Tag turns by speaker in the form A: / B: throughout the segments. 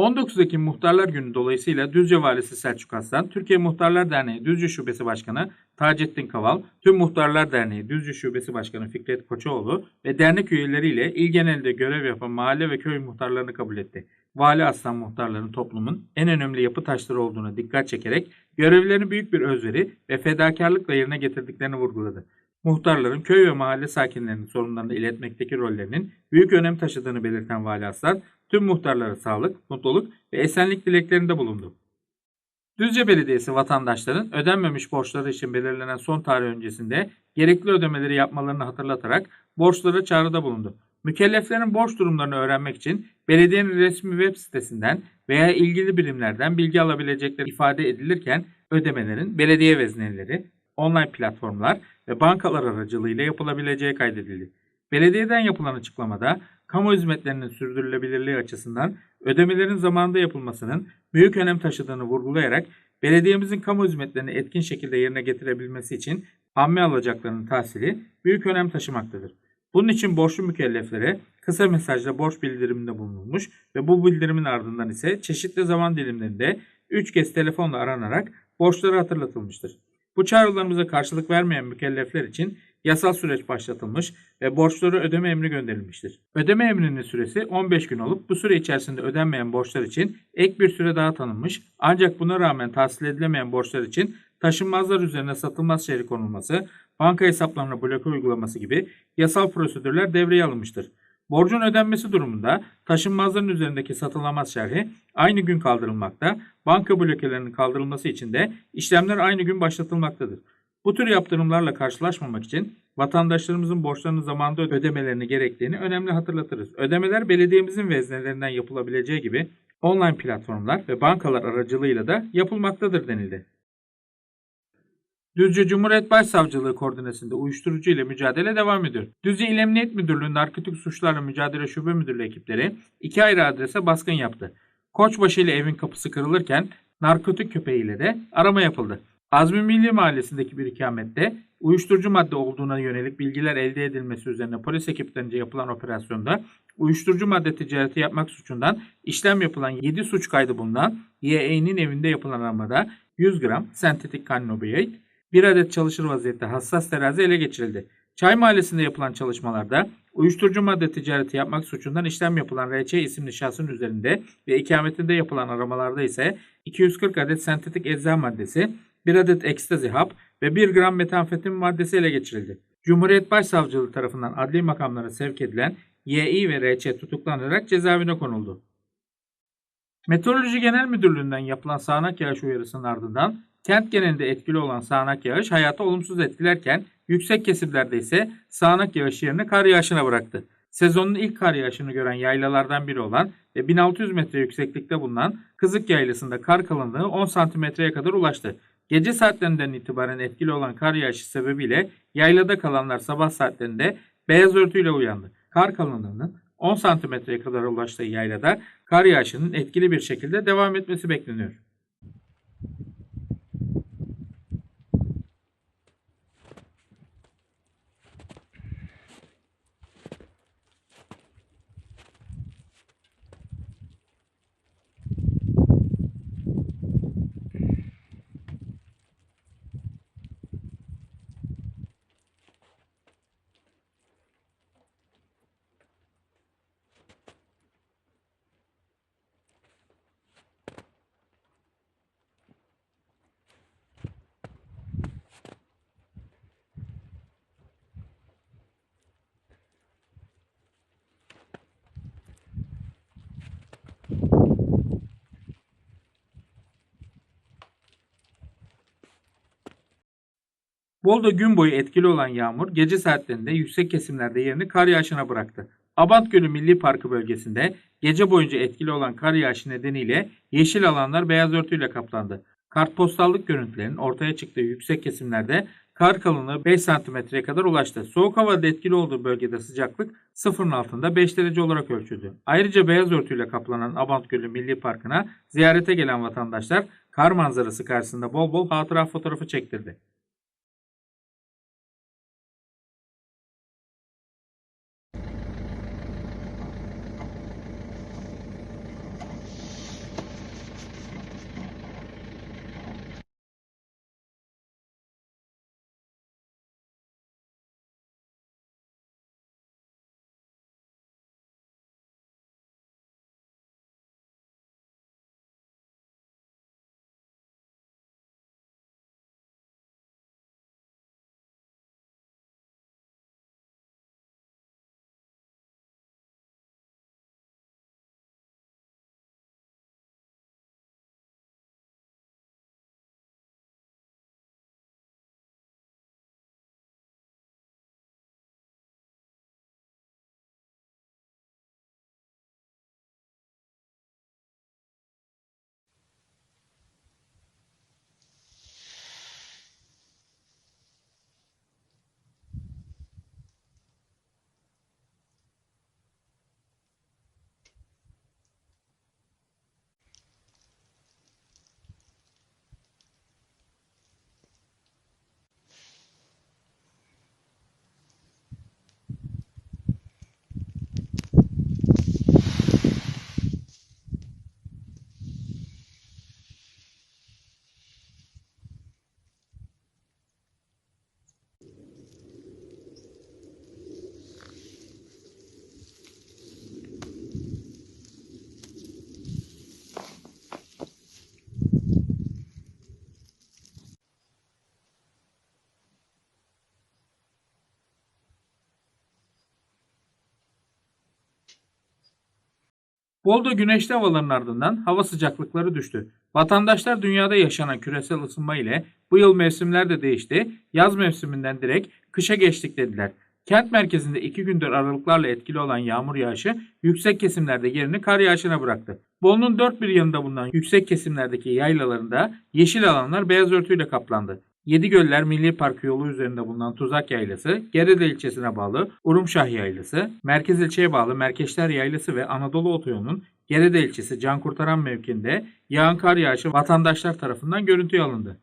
A: 19 Ekim Muhtarlar Günü dolayısıyla Düzce Valisi Selçuk Aslan, Türkiye Muhtarlar Derneği Düzce Şubesi Başkanı Taceddin Kaval, Tüm Muhtarlar Derneği Düzce Şubesi Başkanı Fikret Koçoğlu ve dernek üyeleriyle il genelinde görev yapan mahalle ve köy muhtarlarını kabul etti. Vali Aslan muhtarların toplumun en önemli yapı taşları olduğuna dikkat çekerek görevlerini büyük bir özveri ve fedakarlıkla yerine getirdiklerini vurguladı. Muhtarların köy ve mahalle sakinlerinin sorunlarını iletmekteki rollerinin büyük önem taşıdığını belirten Vali Aslan, tüm muhtarlara sağlık, mutluluk ve esenlik dileklerinde bulundu. Düzce Belediyesi vatandaşların ödenmemiş borçları için belirlenen son tarih öncesinde gerekli ödemeleri yapmalarını hatırlatarak borçlara çağrıda bulundu. Mükelleflerin borç durumlarını öğrenmek için belediyenin resmi web sitesinden veya ilgili birimlerden bilgi alabilecekleri ifade edilirken ödemelerin belediye vezneleri, online platformlar ve bankalar aracılığıyla yapılabileceği kaydedildi. Belediyeden yapılan açıklamada kamu hizmetlerinin sürdürülebilirliği açısından ödemelerin zamanında yapılmasının büyük önem taşıdığını vurgulayarak belediyemizin kamu hizmetlerini etkin şekilde yerine getirebilmesi için amme alacaklarının tahsili büyük önem taşımaktadır. Bunun için borçlu mükelleflere kısa mesajla borç bildiriminde bulunulmuş ve bu bildirimin ardından ise çeşitli zaman dilimlerinde 3 kez telefonla aranarak borçları hatırlatılmıştır. Bu çağrılarımıza karşılık vermeyen mükellefler için yasal süreç başlatılmış ve borçları ödeme emri gönderilmiştir. Ödeme emrinin süresi 15 gün olup bu süre içerisinde ödenmeyen borçlar için ek bir süre daha tanınmış ancak buna rağmen tahsil edilemeyen borçlar için taşınmazlar üzerine satılmaz şerhi konulması, banka hesaplarına bloke uygulaması gibi yasal prosedürler devreye alınmıştır. Borcun ödenmesi durumunda taşınmazların üzerindeki satılamaz şerhi aynı gün kaldırılmakta, banka blokelerinin kaldırılması için de işlemler aynı gün başlatılmaktadır. Bu tür yaptırımlarla karşılaşmamak için vatandaşlarımızın borçlarını zamanında ödemelerini gerektiğini önemli hatırlatırız. Ödemeler belediyemizin veznelerinden yapılabileceği gibi online platformlar ve bankalar aracılığıyla da yapılmaktadır denildi. Düzce Cumhuriyet Başsavcılığı koordinesinde uyuşturucu ile mücadele devam ediyor. Düzce İl Emniyet Müdürlüğü Narkotik Suçlarla Mücadele Şube Müdürlüğü ekipleri iki ayrı adrese baskın yaptı. Koçbaşı ile evin kapısı kırılırken narkotik köpeğiyle de arama yapıldı. Azmi Milli Mahallesi'ndeki bir ikamette uyuşturucu madde olduğuna yönelik bilgiler elde edilmesi üzerine polis ekiplerince yapılan operasyonda uyuşturucu madde ticareti yapmak suçundan işlem yapılan 7 suç kaydı bulunan YE'nin evinde yapılan aramada 100 gram sentetik kannabinoid, bir adet çalışır vaziyette hassas terazi ele geçirildi. Çay Mahallesi'nde yapılan çalışmalarda uyuşturucu madde ticareti yapmak suçundan işlem yapılan RÇ isimli şahsın üzerinde ve ikametinde yapılan aramalarda ise 240 adet sentetik ecza maddesi, 1 adet ekstazi hap ve 1 gram metamfetamin maddesi ele geçirildi. Cumhuriyet Başsavcılığı tarafından adli makamlara sevk edilen YI ve RÇ tutuklanarak cezaevine konuldu. Meteoroloji Genel Müdürlüğü'nden yapılan sağanak yağış uyarısının ardından kent genelinde etkili olan sağanak yağış hayatı olumsuz etkilerken yüksek kesimlerde ise sağanak yağış yerine kar yağışına bıraktı. Sezonun ilk kar yağışını gören yaylalardan biri olan ve 1600 metre yükseklikte bulunan Kızık Yaylası'nda kar kalınlığı 10 santimetreye kadar ulaştı. Gece saatlerinden itibaren etkili olan kar yağışı sebebiyle yaylada kalanlar sabah saatlerinde beyaz örtüyle uyandı. Kar kalınlığının 10 santimetreye kadar ulaştığı yaylada kar yağışının etkili bir şekilde devam etmesi bekleniyor. Bolu'da gün boyu etkili olan yağmur gece saatlerinde yüksek kesimlerde yerini kar yağışına bıraktı. Abant Gölü Milli Parkı bölgesinde gece boyunca etkili olan kar yağışı nedeniyle yeşil alanlar beyaz örtüyle kaplandı. Kartpostallık görüntülerinin ortaya çıktığı yüksek kesimlerde kar kalınlığı 5 santimetreye kadar ulaştı. Soğuk havada etkili olduğu bölgede sıcaklık sıfırın altında 5 derece olarak ölçüldü. Ayrıca beyaz örtüyle kaplanan Abant Gölü Milli Parkı'na ziyarete gelen vatandaşlar kar manzarası karşısında bol bol hatıra fotoğrafı çektirdi. Bolu'da güneşli havaların ardından hava sıcaklıkları düştü. Vatandaşlar dünyada yaşanan küresel ısınma ile bu yıl mevsimler de değişti. Yaz mevsiminden direkt kışa geçtik dediler. Kent merkezinde iki gündür aralıklarla etkili olan yağmur yağışı yüksek kesimlerde yerini kar yağışına bıraktı. Bolu'nun dört bir yanında bulunan yüksek kesimlerdeki yaylalarında yeşil alanlar beyaz örtüyle kaplandı. Yedigöller Milli Parkı yolu üzerinde bulunan Tuzak Yaylası, Gerede ilçesine bağlı Urumşah Yaylası, Merkez ilçeye bağlı Merkeşler Yaylası ve Anadolu Otoyolu'nun Gerede ilçesi Can Kurtaran mevkinde yağan kar yağışı vatandaşlar tarafından görüntüye alındı.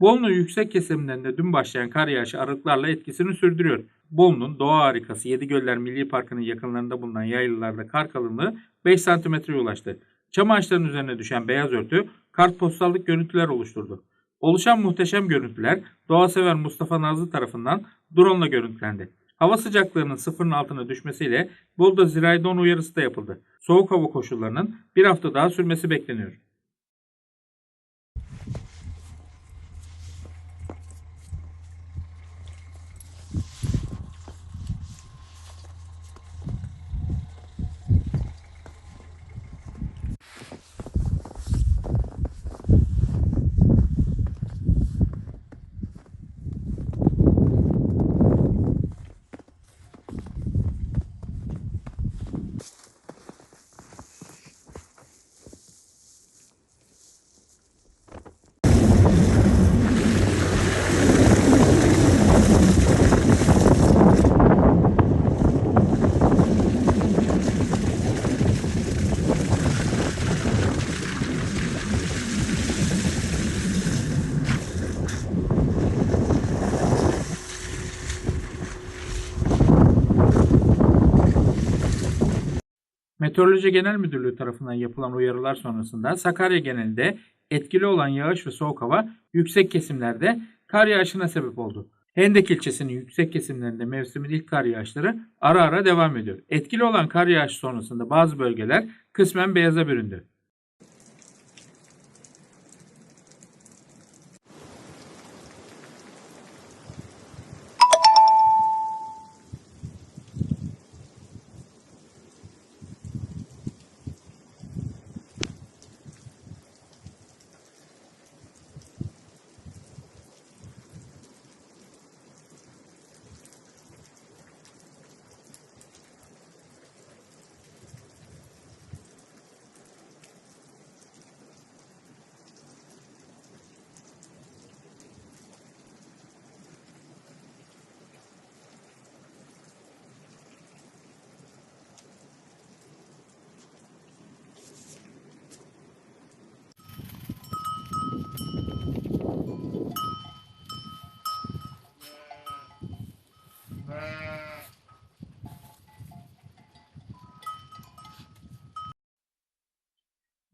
A: Bolu'nun yüksek kesimlerinde dün başlayan kar yağışı aralıklarla etkisini sürdürüyor. Bolu'nun doğa harikası Yedigöller Milli Parkı'nın yakınlarında bulunan yaylalarda kar kalınlığı 5 santimetreye ulaştı. Çam ağaçlarının üzerine düşen beyaz örtü kartpostallık görüntüler oluşturdu. Oluşan muhteşem görüntüler doğa sever Mustafa Nazlı tarafından drone ile görüntülendi. Hava sıcaklığının sıfırın altına düşmesiyle Bolu'da zirai don uyarısı da yapıldı. Soğuk hava koşullarının bir hafta daha sürmesi bekleniyor. Meteoroloji Genel Müdürlüğü tarafından yapılan uyarılar sonrasında Sakarya genelinde etkili olan yağış ve soğuk hava yüksek kesimlerde kar yağışına sebep oldu. Hendek ilçesinin yüksek kesimlerinde mevsimin ilk kar yağışları ara ara devam ediyor. Etkili olan kar yağışı sonrasında bazı bölgeler kısmen beyaza büründü.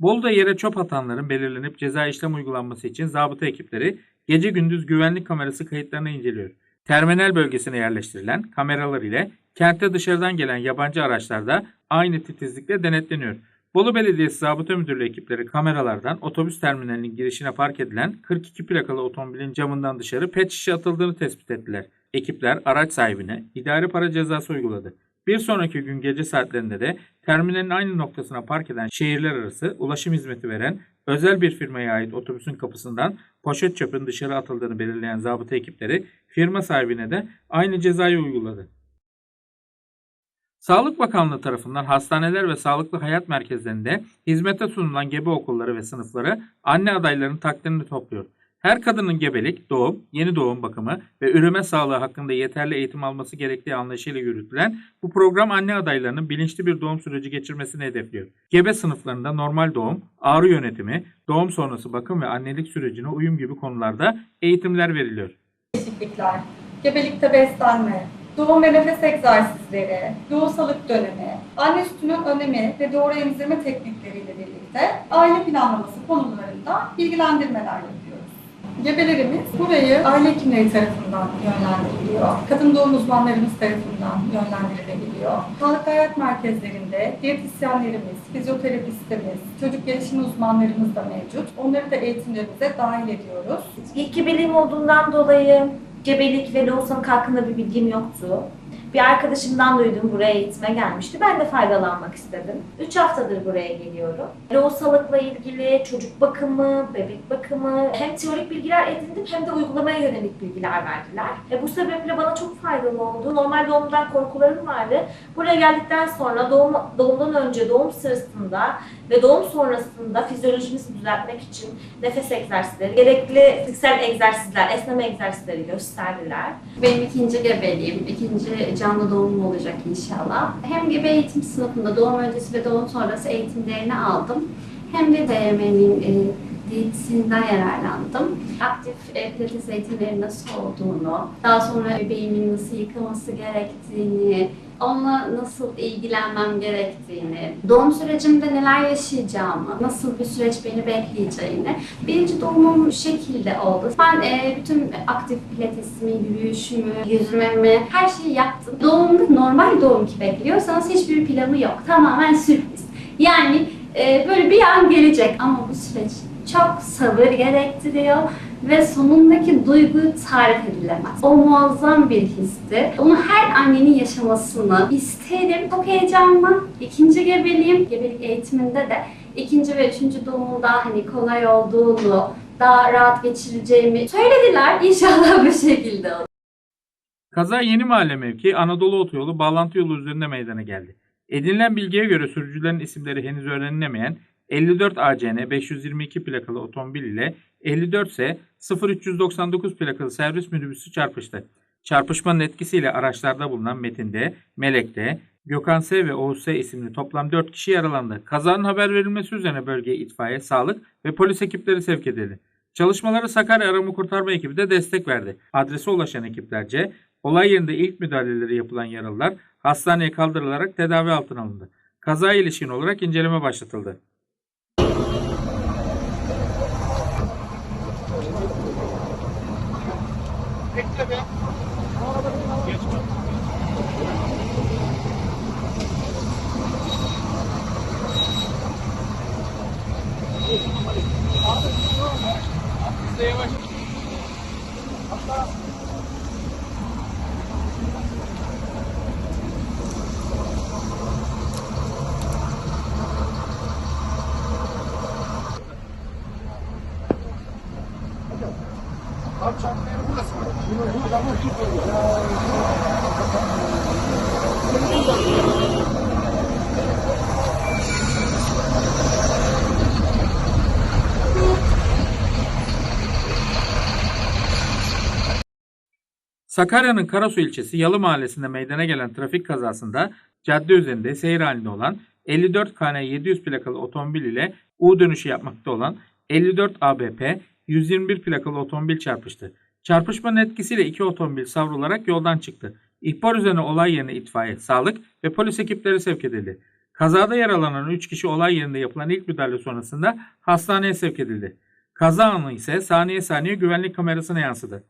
A: Bolu'da yere çöp atanların belirlenip ceza işlem uygulanması için zabıta ekipleri gece gündüz güvenlik kamerası kayıtlarını inceliyor. Terminal bölgesine yerleştirilen kameralar ile kentte dışarıdan gelen yabancı araçlar da aynı titizlikle denetleniyor. Bolu Belediyesi Zabıta Müdürlüğü ekipleri kameralardan otobüs terminalinin girişine park edilen 42 plakalı otomobilin camından dışarı pet şişe atıldığını tespit ettiler. Ekipler araç sahibine idari para cezası uyguladı. Bir sonraki gün gece saatlerinde de terminalin aynı noktasına park eden şehirler arası ulaşım hizmeti veren özel bir firmaya ait otobüsün kapısından poşet çöpün dışarı atıldığını belirleyen zabıta ekipleri firma sahibine de aynı cezayı uyguladı. Sağlık Bakanlığı tarafından hastaneler ve sağlıklı hayat merkezlerinde hizmete sunulan gebe okulları ve sınıfları anne adaylarının takdirini topluyor. Her kadının gebelik, doğum, yeni doğum bakımı ve üreme sağlığı hakkında yeterli eğitim alması gerektiği anlayışıyla yürütülen bu program anne adaylarının bilinçli bir doğum süreci geçirmesini hedefliyor. Gebe sınıflarında normal doğum, ağrı yönetimi, doğum sonrası bakım ve annelik sürecine uyum gibi konularda eğitimler veriliyor.
B: değişiklikler, gebelikte beslenme, doğum ve nefes egzersizleri, doğusalık dönemi, anne sütünün önemi ve doğru emzirme teknikleriyle birlikte aile planlaması konularında bilgilendirmeler yapıyoruz. Gebelerimiz burayı aile hekimleri tarafından yönlendiriliyor. Kadın doğum uzmanlarımız tarafından yönlendirilebiliyor. Sağlık hayat merkezlerinde diyetisyenlerimiz, fizyoterapistimiz, çocuk gelişimi uzmanlarımız da mevcut. Onları da eğitimlerimize dahil ediyoruz.
C: İlk gebeliğim olduğundan dolayı gebelik ve lohusalık hakkında bir bilgim yoktu. Bir arkadaşımdan duydum buraya eğitime gelmişti. Ben de faydalanmak istedim. 3 haftadır buraya geliyorum. Lohusalıkla ilgili çocuk bakımı, bebek bakımı hem teorik bilgiler edindim hem de uygulamaya yönelik bilgiler verdiler. E bu sebeple bana çok faydalı oldu. Normal doğumdan korkularım vardı. Buraya geldikten sonra doğum, doğumdan önce, doğum sırasında ve doğum sonrasında fizyolojimizi düzeltmek için nefes egzersizleri, gerekli fiziksel egzersizler, esneme egzersizleri gösterdiler.
D: Benim ikinci gebeliğim, ikinci canlı doğumum olacak inşallah. Hem gebe eğitim sınıfında doğum öncesi ve doğum sonrası eğitimlerini aldım. Hem de DM'nin e, diyetisyeninden yararlandım. Aktif e, pilates eğitimleri nasıl olduğunu, daha sonra bebeğimin nasıl yıkaması gerektiğini, onunla nasıl ilgilenmem gerektiğini, doğum sürecimde neler yaşayacağımı, nasıl bir süreç beni bekleyeceğini. Birinci doğumum bu şekilde oldu. Ben e, bütün aktif pilatesimi, yürüyüşümü, yüzmemi, her şeyi yaptım. Doğumda normal doğum ki bekliyorsanız hiçbir planı yok. Tamamen sürpriz. Yani e, böyle bir an gelecek ama bu süreç çok sabır gerektiriyor ve sonundaki duygu tarif edilemez. O muazzam bir histi. Onu her annenin yaşamasını isterim. Çok heyecanlı. İkinci gebeliğim. Gebelik eğitiminde de ikinci ve üçüncü doğumun daha hani kolay olduğunu, daha rahat geçireceğimi söylediler. İnşallah bu şekilde olur.
A: Kaza Yeni Mahalle mevki Anadolu Otoyolu bağlantı yolu üzerinde meydana geldi. Edinilen bilgiye göre sürücülerin isimleri henüz öğrenilemeyen 54 ACN 522 plakalı otomobil ile 54 S 0399 plakalı servis minibüsü çarpıştı. Çarpışmanın etkisiyle araçlarda bulunan Metin D, Melek D, Gökhan S ve Oğuz S isimli toplam 4 kişi yaralandı. Kazanın haber verilmesi üzerine bölgeye itfaiye, sağlık ve polis ekipleri sevk edildi. Çalışmaları Sakarya Arama Kurtarma ekibi de destek verdi. Adrese ulaşan ekiplerce olay yerinde ilk müdahaleleri yapılan yaralılar hastaneye kaldırılarak tedavi altına alındı. Kazaya ilişkin olarak inceleme başlatıldı. Bekle be. Geç bak. Abi, biz de yavaş. Hatta Abi çantayı burada. Sakarya'nın Karasu ilçesi Yalı mahallesinde meydana gelen trafik kazasında cadde üzerinde seyir halinde olan 54 KN 700 plakalı otomobil ile U dönüşü yapmakta olan 54 ABP 121 plakalı otomobil çarpıştı. Çarpışmanın etkisiyle iki otomobil savrularak yoldan çıktı. İhbar üzerine olay yerine itfaiye, sağlık ve polis ekipleri sevk edildi. Kazada yaralanan 3 kişi olay yerinde yapılan ilk müdahale sonrasında hastaneye sevk edildi. Kaza anı ise saniye saniye güvenlik kamerasına yansıdı.